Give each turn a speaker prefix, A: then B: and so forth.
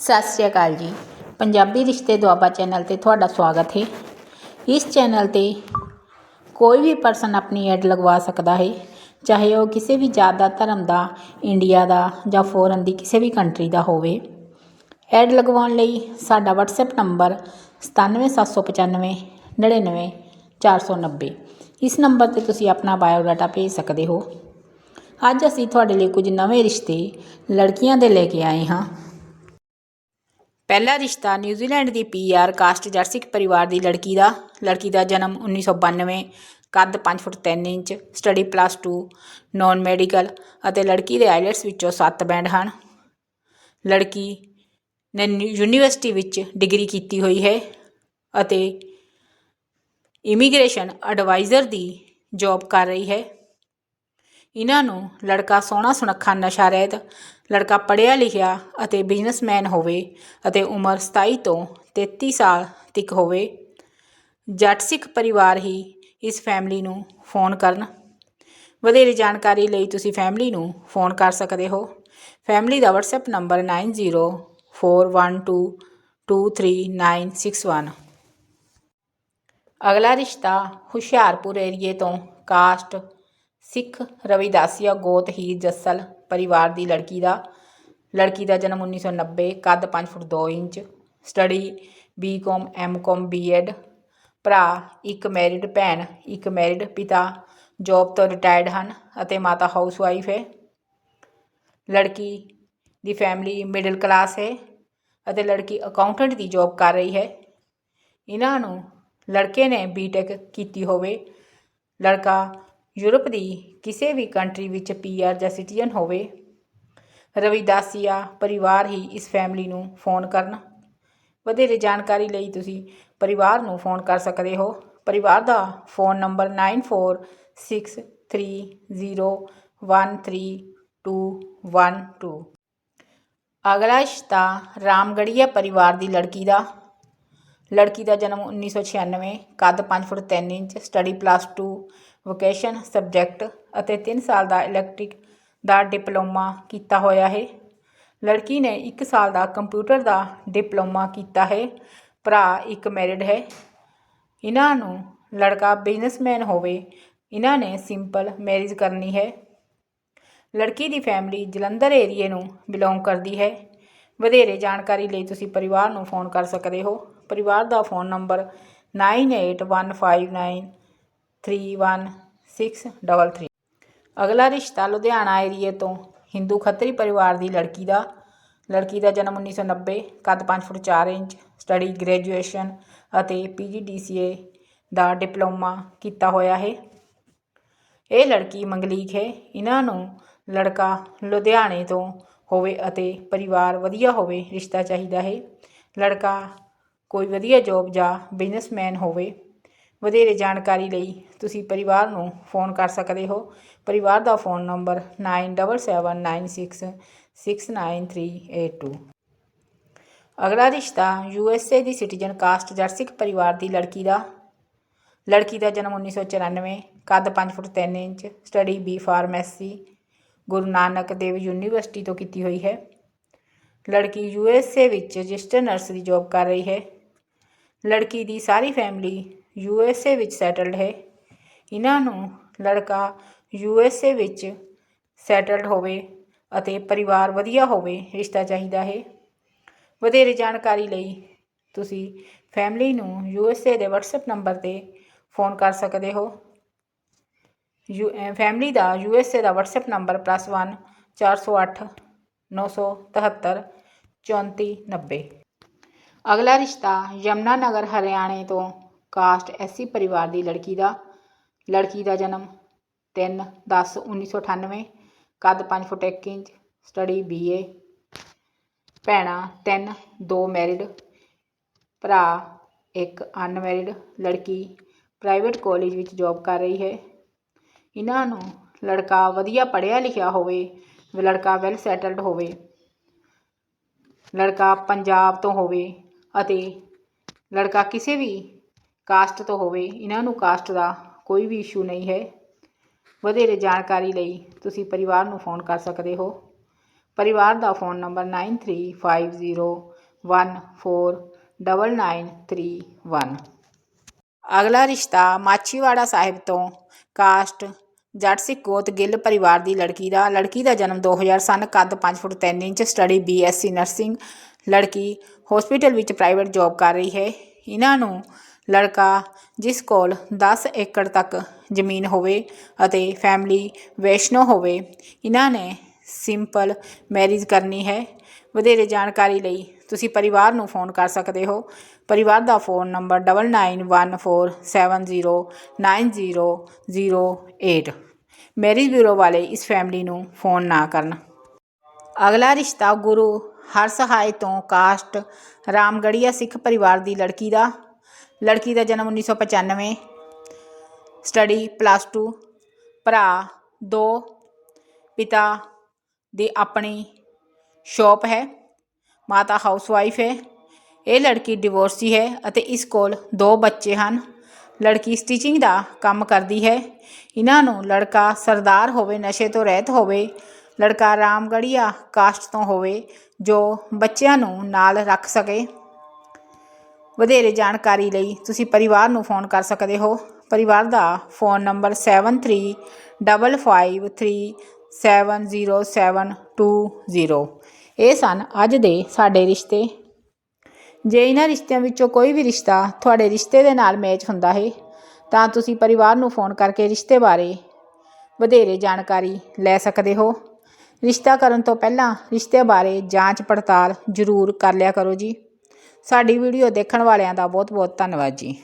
A: ਸਤਿ ਸ਼੍ਰੀ ਅਕਾਲ ਜੀ। ਪੰਜਾਬੀ ਰਿਸ਼ਤੇ ਦੁਆਬਾ ਚੈਨਲ ਤੇ ਤੁਹਾਡਾ ਸਵਾਗਤ ਹੈ। ਇਸ ਚੈਨਲ ਤੇ ਕੋਈ ਵੀ ਪਰਸਨ ਆਪਣੀ ਐਡ ਲਗਵਾ ਸਕਦਾ ਹੈ, ਚਾਹੇ ਉਹ ਕਿਸੇ ਵੀ ਜਾਤ ਦਾ, ਧਰਮ ਦਾ, ਇੰਡੀਆ ਦਾ ਜਾਂ ਫੋਰਨ ਦੀ ਕਿਸੇ ਵੀ ਕੰਟਰੀ ਦਾ ਹੋਵੇ। ਐਡ ਲਗਵਾਉਣ ਲਈ ਸਾਡਾ WhatsApp ਨੰਬਰ 97795 99490 ਇਸ ਨੰਬਰ ਤੇ ਤੁਸੀਂ ਆਪਣਾ ਬਾਇਓਡਾਟਾ ਭੇਜ ਸਕਦੇ ਹੋ। ਅੱਜ ਅਸੀਂ ਤੁਹਾਡੇ ਲਈ ਕੁਝ ਨਵੇਂ ਰਿਸ਼ਤੇ ਲੜਕੀਆਂ ਦੇ ਲੈ ਕੇ ਆਏ ਹਾਂ। ਪਹਿਲਾ ਰਿਸ਼ਤਾ ਨਿਊਜ਼ੀਲੈਂਡ ਦੀ ਪੀਆਰ ਕਾਸਟ ਜਰਸਿਕ ਪਰਿਵਾਰ ਦੀ ਲੜਕੀ ਦਾ। ਲੜਕੀ ਦਾ ਜਨਮ 1992 ਕੱਦ 5 foot 3 inch, study plus 2 non medical ਅਤੇ ਲੜਕੀ ਦੇ ਆਈਲੈਟਸ ਵਿੱਚੋਂ 7 ਬੈਂਡ ਹਨ। ਲੜਕੀ ਨੇ ਯੂਨੀਵਰਸਿਟੀ ਵਿੱਚ ਡਿਗਰੀ ਕੀਤੀ ਹੋਈ ਹੈ ਅਤੇ ਇਮੀਗ੍ਰੇਸ਼ਨ ਐਡਵਾਈਜ਼ਰ ਦੀ ਜੌਬ ਕਰ ਰਹੀ ਹੈ। ਇਹਨਾਂ ਨੂੰ ਲੜਕਾ ਸੋਹਣਾ ਸੁਨੱਖਾ ਨਸ਼ਾ ਰਹਿਤ, ਲੜਕਾ ਪੜ੍ਹਿਆ ਲਿਖਿਆ ਅਤੇ ਬਿਜ਼ਨਸਮੈਨ ਹੋਵੇ ਅਤੇ ਉਮਰ 27 ਤੋਂ 33 ਸਾਲ ਤੱਕ ਹੋਵੇ। ਜੱਟ ਸਿੱਖ ਪਰਿਵਾਰ ਹੀ ਇਸ ਫੈਮਿਲੀ ਨੂੰ ਫੋਨ ਕਰਨ। ਵਧੇਰੇ ਜਾਣਕਾਰੀ ਲਈ ਤੁਸੀਂ ਫੈਮਿਲੀ ਨੂੰ ਫੋਨ ਕਰ ਸਕਦੇ ਹੋ। ਫੈਮਿਲੀ ਦਾ WhatsApp ਨੰਬਰ 9041223961 ਅਗਲਾ ਰਿਸ਼ਤਾ ਹੁਸ਼ਿਆਰਪੁਰ ਏਰੀਏ ਤੋਂ ਕਾਸਟ ਸਿੱਖ ਰਵਿਦਾਸੀਆ ਗੋਤ ਹੀ ਜੱਸਲ ਪਰਿਵਾਰ ਦੀ ਲੜਕੀ ਦਾ ਲੜਕੀ ਦਾ ਜਨਮ 1990 ਕੱਦ 5 foot 2 inch study BCom MCom BEd ਭਰਾ ਇੱਕ ਮੈਰਿਡ ਭੈਣ ਇੱਕ ਮੈਰਿਡ ਪਿਤਾ ਜੌਬ ਤੋਂ ਰਿਟਾਇਰਡ ਹਨ ਅਤੇ ਮਾਤਾ ਹਾਊਸਵਾਈਫ ਹੈ। ਲੜਕੀ ਦੀ ਫੈਮਿਲੀ ਮਿਡਲ ਕਲਾਸ ਹੈ ਅਤੇ ਲੜਕੀ ਅਕਾਊਂਟੈਂਟ ਦੀ ਜੌਬ ਕਰ ਰਹੀ ਹੈ। ਇਹਨਾਂ ਨੂੰ ਲੜਕੇ ਨੇ ਬੀਟੈਕ ਕੀਤੀ ਹੋਵੇ। ਲੜਕਾ ਯੂਰਪ ਦੀ ਕਿਸੇ ਵੀ ਕੰਟਰੀ ਵਿੱਚ ਪੀਆਰ ਜਾਂ ਸਿਟੀਜ਼ਨ ਹੋਵੇ ਰਵਿਦਾਸੀਆ ਪਰਿਵਾਰ ਹੀ ਇਸ ਫੈਮਿਲੀ ਨੂੰ ਫੋਨ ਕਰਨ। ਵਧੇਰੇ ਜਾਣਕਾਰੀ ਲਈ ਤੁਸੀਂ ਪਰਿਵਾਰ ਨੂੰ ਫੋਨ ਕਰ ਸਕਦੇ ਹੋ। ਪਰਿਵਾਰ ਦਾ ਫੋਨ ਨੰਬਰ 9460132212 ਅਗਲਾ ਰਿਸ਼ਤਾ ਰਾਮਗੜੀਆ ਪਰਿਵਾਰ ਦੀ ਲੜਕੀ ਦਾ। ਲੜਕੀ ਦਾ ਜਨਮ 1996 ਕੱਦ 5 foot 3 inch study plus 2 vocation, subject ਅਤੇ 3 ਸਾਲ ਦਾ ਇਲੈਕਟ੍ਰਿਕ ਦਾ ਡਿਪਲੋਮਾ ਕੀਤਾ ਹੋਇਆ ਹੈ। ਲੜਕੀ ਨੇ 1 ਸਾਲ ਦਾ ਕੰਪਿਊਟਰ ਦਾ ਡਿਪਲੋਮਾ ਕੀਤਾ ਹੈ। ਭਰਾ ਇੱਕ ਮੈਰਿਡ ਹੈ। ਇਹਨਾਂ ਨੂੰ ਲੜਕਾ ਬਿਜ਼ਨਸਮੈਨ ਹੋਵੇ, ਇਹਨਾਂ ਨੇ ਸਿੰਪਲ ਮੈਰਿਜ ਕਰਨੀ ਹੈ। ਲੜਕੀ ਦੀ ਫੈਮਿਲੀ ਜਲੰਧਰ ਏਰੀਏ ਨੂੰ ਬਿਲੋਂਗ ਕਰਦੀ ਹੈ। ਵਧੇਰੇ ਜਾਣਕਾਰੀ ਲਈ ਤੁਸੀਂ ਪਰਿਵਾਰ ਨੂੰ ਫੋਨ ਕਰ ਸਕਦੇ ਹੋ। ਪਰਿਵਾਰ ਦਾ ਫੋਨ ਨੰਬਰ 9815931633 ਅਗਲਾ ਰਿਸ਼ਤਾ ਲੁਧਿਆਣਾ ਏਰੀਏ ਤੋਂ ਹਿੰਦੂ ਖੱਤਰੀ ਪਰਿਵਾਰ ਦੀ ਲੜਕੀ ਦਾ। ਲੜਕੀ ਦਾ ਜਨਮ 1990 ਕੱਦ 5 ਫੁੱਟ 4 ਇੰਚ ਸਟੱਡੀ ਗ੍ਰੈਜੂਏਸ਼ਨ ਅਤੇ ਪੀਜੀਡੀਸੀਏ ਦਾ ਡਿਪਲੋਮਾ ਕੀਤਾ ਹੋਇਆ ਹੈ। ਇਹ ਲੜਕੀ ਮੰਗਲੀਕ ਹੈ। ਇਹਨਾਂ ਨੂੰ ਲੜਕਾ ਲੁਧਿਆਣੇ ਤੋਂ ਹੋਵੇ ਅਤੇ ਪਰਿਵਾਰ ਵਧੀਆ ਹੋਵੇ, ਰਿਸ਼ਤਾ ਚਾਹੀਦਾ ਹੈ। ਲੜਕਾ ਕੋਈ ਵਧੀਆ ਜੋਬ ਜਾਂ ਬਿਜ਼ਨਸਮੈਨ ਹੋਵੇ ਵਧੇਰੇ ਜਾਣਕਾਰੀ ਲਈ ਤੁਸੀਂ ਪਰਿਵਾਰ ਨੂੰ ਫੋਨ ਕਰ ਸਕਦੇ ਹੋ। ਪਰਿਵਾਰ ਦਾ ਫੋਨ ਨੰਬਰ 9779669382 ਅਗਲਾ ਰਿਸ਼ਤਾ ਯੂਐਸਏ ਦੀ ਸਿਟੀਜ਼ਨ ਕਾਸਟ ਜਰਸਿਕ ਪਰਿਵਾਰ ਦੀ ਲੜਕੀ ਦਾ। ਲੜਕੀ ਦਾ ਜਨਮ 1994 ਕੱਦ 5 foot 3 inch, study B pharmacy, Guru Nanak Dev university ਤੋਂ ਕੀਤੀ ਹੋਈ ਹੈ। ਲੜਕੀ ਯੂਐਸਏ ਵਿੱਚ ਰਜਿਸਟਰ ਨਰਸ ਦੀ ਜੌਬ ਕਰ ਰਹੀ ਹੈ। ਲੜਕੀ ਦੀ ਸਾਰੀ ਫੈਮਿਲੀ ਯੂ ਐੱਸ ਏ ਵਿੱਚ ਸੈਟਲਡ ਹੈ। ਇਹਨਾਂ ਨੂੰ ਲੜਕਾ ਯੂ ਐੱਸ ਏ ਵਿੱਚ ਸੈਟਲਡ ਹੋਵੇ ਅਤੇ ਪਰਿਵਾਰ ਵਧੀਆ ਹੋਵੇ, ਰਿਸ਼ਤਾ ਚਾਹੀਦਾ ਹੈ। ਵਧੇਰੇ ਜਾਣਕਾਰੀ ਲਈ ਤੁਸੀਂ ਫੈਮਿਲੀ ਨੂੰ ਯੂ ਐੱਸ ਏ ਦੇ WhatsApp ਨੰਬਰ ਤੇ ਫੋਨ ਕਰ ਸਕਦੇ ਹੋ। ਯੂ ਫੈਮਿਲੀ ਦਾ ਯੂ ਐੱਸ ਏ ਦਾ WhatsApp ਨੰਬਰ +1 408 973 3490 ਅਗਲਾ ਰਿਸ਼ਤਾ ਯਮਨਾ ਨਗਰ ਹਰਿਆਣੇ ਤੋਂ ਕਾਸਟ ਐਸੀ ਪਰਿਵਾਰ ਦੀ ਲੜਕੀ ਦਾ ਲੜਕੀ ਦਾ ਜਨਮ 3 10 1998 ਕੱਦ 5 ਫੁੱਟ 1 ਇੰਚ, ਸਟੱਡੀ ਬੀਏ, ਭੈਣਾਂ 3 2 ਮੈਰਿਡ, ਭਰਾ ਇੱਕ ਅਨਮੈਰਿਡ, ਲੜਕੀ ਪ੍ਰਾਈਵੇਟ ਕਾਲਜ ਵਿੱਚ ਜੌਬ ਕਰ ਰਹੀ ਹੈ। ਇਹਨਾਂ ਨੂੰ ਲੜਕਾ ਵਧੀਆ ਪੜ੍ਹਿਆ ਲਿਖਿਆ ਹੋਵੇ, ਲੜਕਾ ਵੈਲ ਸੈਟਲਡ ਹੋਵੇ, ਲੜਕਾ ਪੰਜਾਬ ਤੋਂ ਹੋਵੇ ਅਤੇ ਲੜਕਾ ਕਿਸੇ ਵੀ ਕਾਸਟ ਤੋਂ ਹੋਵੇ, ਇਹਨਾਂ ਨੂੰ ਕਾਸਟ ਦਾ ਕੋਈ ਵੀ ਇਸ਼ੂ ਨਹੀਂ ਹੈ। ਵਧੇਰੇ ਜਾਣਕਾਰੀ ਲਈ ਤੁਸੀਂ ਪਰਿਵਾਰ ਨੂੰ ਫੋਨ ਕਰ ਸਕਦੇ ਹੋ। ਪਰਿਵਾਰ ਦਾ ਫੋਨ ਨੰਬਰ 9350149931 ਅਗਲਾ ਰਿਸ਼ਤਾ ਮਾਛੀਵਾੜਾ ਸਾਹਿਬ ਤੋਂ ਕਾਸਟ ਜੱਟ ਸਿੱਖ ਗੋਤ ਗਿੱਲ ਪਰਿਵਾਰ ਦੀ ਲੜਕੀ ਦਾ। ਲੜਕੀ ਦਾ ਜਨਮ 2000 ਸਨ, ਕੱਦ 5 foot 3 inch, study BSc nursing. ਲੜਕੀ ਹਸਪੀਟਲ ਵਿੱਚ ਪ੍ਰਾਈਵੇਟ ਜੌਬ ਕਰ ਰਹੀ ਹੈ। ਇਹਨਾਂ ਨੂੰ ਲੜਕਾ ਜਿਸ ਕੋਲ 10 ਏਕੜ ਤੱਕ ਜ਼ਮੀਨ ਹੋਵੇ ਅਤੇ ਫੈਮਿਲੀ ਵੈਸ਼ਨੋ ਹੋਵੇ, ਇਹਨਾਂ ਨੇ ਸਿੰਪਲ ਮੈਰਿਜ ਕਰਨੀ ਹੈ। ਵਧੇਰੇ ਜਾਣਕਾਰੀ ਲਈ ਤੁਸੀਂ ਪਰਿਵਾਰ ਨੂੰ ਫੋਨ ਕਰ ਸਕਦੇ ਹੋ। ਪਰਿਵਾਰ ਦਾ ਫੋਨ ਨੰਬਰ 9914709008 ਮੈਰਿਜ ਬਿਊਰੋ ਵਾਲੇ ਇਸ ਫੈਮਿਲੀ ਨੂੰ ਫੋਨ ਨਾ ਕਰਨ। ਅਗਲਾ ਰਿਸ਼ਤਾ ਗੁਰੂ ਹਰ ਸਹਾਇ ਤੋਂ ਕਾਸਟ ਰਾਮਗੜੀਆ ਸਿੱਖ ਪਰਿਵਾਰ ਦੀ ਲੜਕੀ ਦਾ ਲੜਕੀ ਦਾ ਜਨਮ 1995 ਸਟੱਡੀ ਪਲੱਸ 2 ਭਰਾ ਦੋ, ਪਿਤਾ ਦੀ ਆਪਣੀ ਸ਼ੌਪ ਹੈ, ਮਾਤਾ ਹਾਊਸਵਾਈਫ ਹੈ, ਇਹ ਲੜਕੀ ਡਿਵੋਰਸੀ ਹੈ ਅਤੇ ਇਸ ਕੋਲ ਦੋ ਬੱਚੇ ਹਨ। ਲੜਕੀ ਸਟਿਚਿੰਗ ਦਾ ਕੰਮ ਕਰਦੀ ਹੈ। ਇਹਨਾਂ ਨੂੰ ਲੜਕਾ ਸਰਦਾਰ ਹੋਵੇ, ਨਸ਼ੇ ਤੋਂ ਰਹਿਤ ਹੋਵੇ, ਲੜਕਾ ਰਾਮਗੜੀਆ ਕਾਸਟ ਤੋਂ ਹੋਵੇ, ਜੋ ਬੱਚਿਆਂ ਨੂੰ ਨਾਲ ਰੱਖ ਸਕੇ। ਵਧੇਰੇ ਜਾਣਕਾਰੀ ਲਈ ਤੁਸੀਂ ਪਰਿਵਾਰ ਨੂੰ ਫੋਨ ਕਰ ਸਕਦੇ ਹੋ। ਪਰਿਵਾਰ ਦਾ ਫੋਨ ਨੰਬਰ 7355370720 ਇਹ ਸਨ ਅੱਜ ਦੇ ਸਾਡੇ ਰਿਸ਼ਤੇ। ਜੇ ਇਹਨਾਂ ਰਿਸ਼ਤਿਆਂ ਵਿੱਚੋਂ ਕੋਈ ਵੀ ਰਿਸ਼ਤਾ ਤੁਹਾਡੇ ਰਿਸ਼ਤੇ ਦੇ ਨਾਲ ਮੈਚ ਹੁੰਦਾ ਹੈ, ਤਾਂ ਤੁਸੀਂ ਪਰਿਵਾਰ ਨੂੰ ਫੋਨ ਕਰਕੇ ਰਿਸ਼ਤੇ ਬਾਰੇ ਵਧੇਰੇ ਜਾਣਕਾਰੀ ਲੈ ਸਕਦੇ ਹੋ। ਰਿਸ਼ਤਾ ਕਰਨ ਤੋਂ ਪਹਿਲਾਂ ਰਿਸ਼ਤੇ ਬਾਰੇ ਜਾਂਚ ਪੜਤਾਲ ਜ਼ਰੂਰ ਕਰ ਲਿਆ ਕਰੋ ਜੀ। ਸਾਡੀ ਵੀਡੀਓ ਦੇਖਣ ਵਾਲਿਆਂ ਦਾ ਬਹੁਤ ਬਹੁਤ ਧੰਨਵਾਦ ਜੀ।